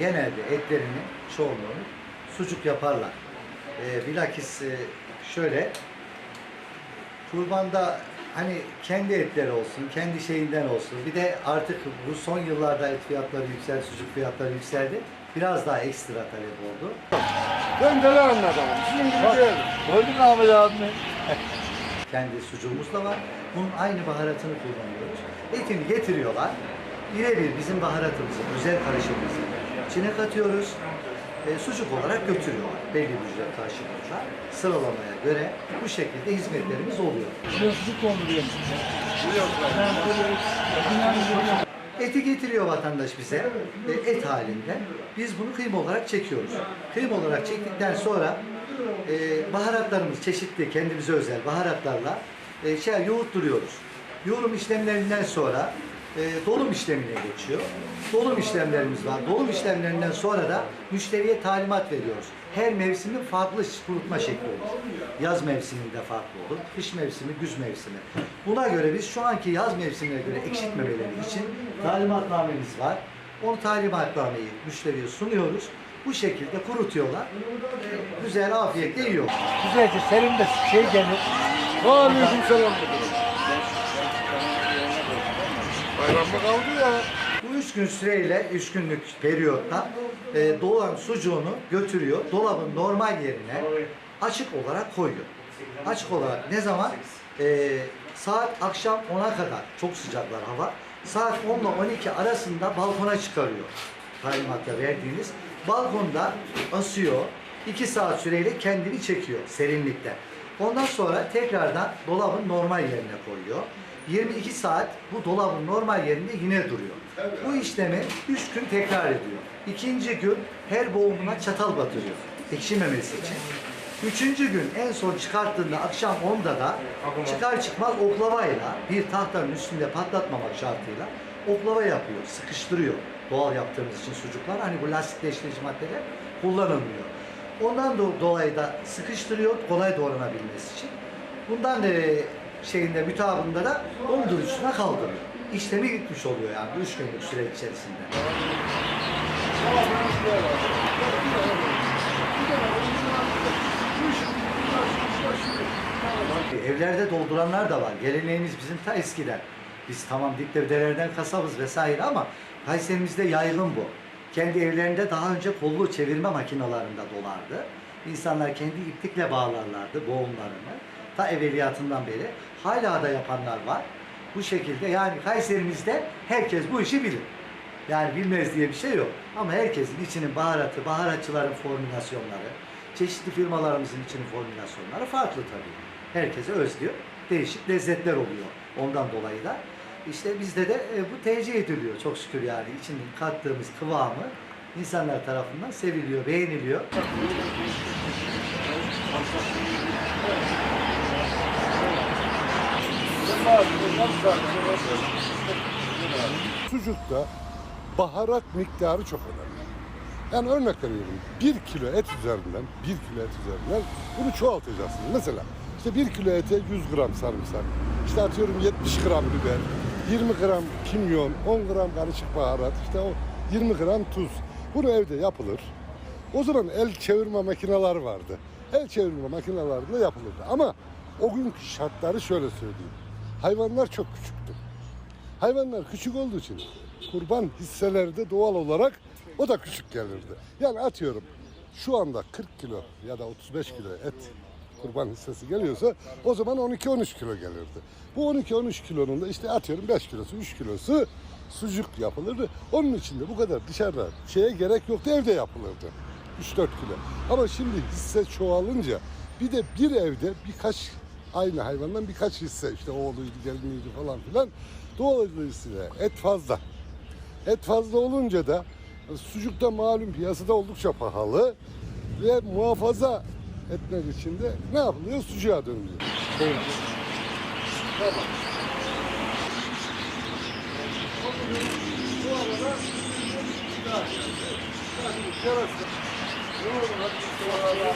etlerini çoğunluğunu sucuk yaparlar. E, bilakis e, şöyle kurbanda hani kendi etleri olsun, kendi şeyinden olsun. Bir de artık bu son yıllarda et fiyatları yükseldi, sucuk fiyatları yükseldi. Biraz daha ekstra talep oldu. Ben de anladım. Sizin gibi değil. Öldün Ahmet abi. Kendi sucuğumuz da var. Bunun aynı baharatını kullanıyoruz. Etini getiriyorlar. Birebir bizim baharatımızı, özel karışımımızı içine katıyoruz. E, sucuk olarak götürüyorlar. Belli bir ücret karşılıyorlar. Sıralamaya göre bu şekilde hizmetlerimiz oluyor. Şuraya sucuk konduruyor. Eti getiriyor vatandaş bize e, et halinde. Biz bunu kıyma olarak çekiyoruz. Kıyma olarak çektikten sonra e, baharatlarımız çeşitli kendimize özel baharatlarla e, şey yoğurtturuyoruz. Yoğurum işlemlerinden sonra e, dolum işlemine geçiyor. Dolum işlemlerimiz var. Dolum işlemlerinden sonra da müşteriye talimat veriyoruz. Her mevsimin farklı kurutma şekli olur. Yaz mevsiminde farklı olur. Kış mevsimi, güz mevsimi. Buna göre biz şu anki yaz mevsimine göre eksiltmemeleri için talimatnamemiz var. O talimatnameyi müşteriye sunuyoruz. Bu şekilde kurutuyorlar. E, Güzel, afiyetle yiyor. Güzelce serin de şey gelir. Aleyküm selam. Bayram mı kaldı ya? Bu üç gün süreyle, üç günlük periyotta e, doğan sucuğunu götürüyor. Dolabın normal yerine açık olarak koyuyor. Açık olarak ne zaman? E, saat akşam 10'a kadar. Çok sıcaklar hava. Saat 10 ile 12 arasında balkona çıkarıyor. Talimatla verdiğiniz. Balkonda asıyor. 2 saat süreyle kendini çekiyor serinlikte. Ondan sonra tekrardan dolabın normal yerine koyuyor. 22 saat bu dolabın normal yerinde yine duruyor. Bu işlemi 3 gün tekrar ediyor. İkinci gün her boğumuna çatal batırıyor. Ekşimemesi için. Üçüncü gün en son çıkarttığında akşam 10'da da çıkar çıkmaz oklavayla bir tahtanın üstünde patlatmamak şartıyla oklava yapıyor, sıkıştırıyor. Doğal yaptığımız için sucuklar hani bu lastikleştirici maddeler kullanılmıyor. Ondan do- dolayı da sıkıştırıyor kolay doğranabilmesi için. Bundan e, şeyinde mütabında da dondurucusuna kaldırıyor. İşlemi gitmiş oluyor yani bu üç günlük süre içerisinde. Evlerde dolduranlar da var. Geleneğimiz bizim ta eskiden. Biz tamam dikdörtlerden kasabız vesaire ama Kayserimizde yaygın bu. Kendi evlerinde daha önce kollu çevirme makinalarında dolardı. İnsanlar kendi iplikle bağlarlardı boğumlarını. Ta evveliyatından beri. Hala da yapanlar var. Bu şekilde yani Kayserimizde herkes bu işi bilir. Yani bilmez diye bir şey yok. Ama herkesin içinin baharatı, baharatçıların formülasyonları, çeşitli firmalarımızın içinin formülasyonları farklı tabii. Herkese özlüyor. Değişik lezzetler oluyor. Ondan dolayı da işte bizde de e, bu tercih ediliyor çok şükür yani. İçinin kattığımız kıvamı insanlar tarafından seviliyor, beğeniliyor. Sucukta baharat miktarı çok önemli. Yani örnek veriyorum. Bir kilo et üzerinden, bir kilo et üzerinden bunu çoğaltacaksın. Mesela işte bir kilo ete 100 gram sarımsak, işte atıyorum 70 gram biber, 20 gram kimyon, 10 gram karışık baharat, işte o 20 gram tuz. Bunu evde yapılır. O zaman el çevirme makineler vardı. El çevirme makinelerinde yapılırdı. Ama o günkü şartları şöyle söyleyeyim. Hayvanlar çok küçüktü. Hayvanlar küçük olduğu için kurban hisseleri de doğal olarak o da küçük gelirdi. Yani atıyorum şu anda 40 kilo ya da 35 kilo et kurban hissesi geliyorsa o zaman 12-13 kilo gelirdi. Bu 12-13 kilonun da işte atıyorum 5 kilosu 3 kilosu sucuk yapılırdı. Onun için de bu kadar dışarıda şeye gerek yoktu evde yapılırdı. 3-4 kilo. Ama şimdi hisse çoğalınca bir de bir evde birkaç aynı hayvandan birkaç hisse işte oğluydu, geliniydi falan filan. Dolayısıyla et fazla. Et fazla olunca da sucuk da malum piyasada oldukça pahalı ve muhafaza etmek için de ne yapılıyor? Sucuğa dönülüyor. Tamam. Bu arada. Ne olur.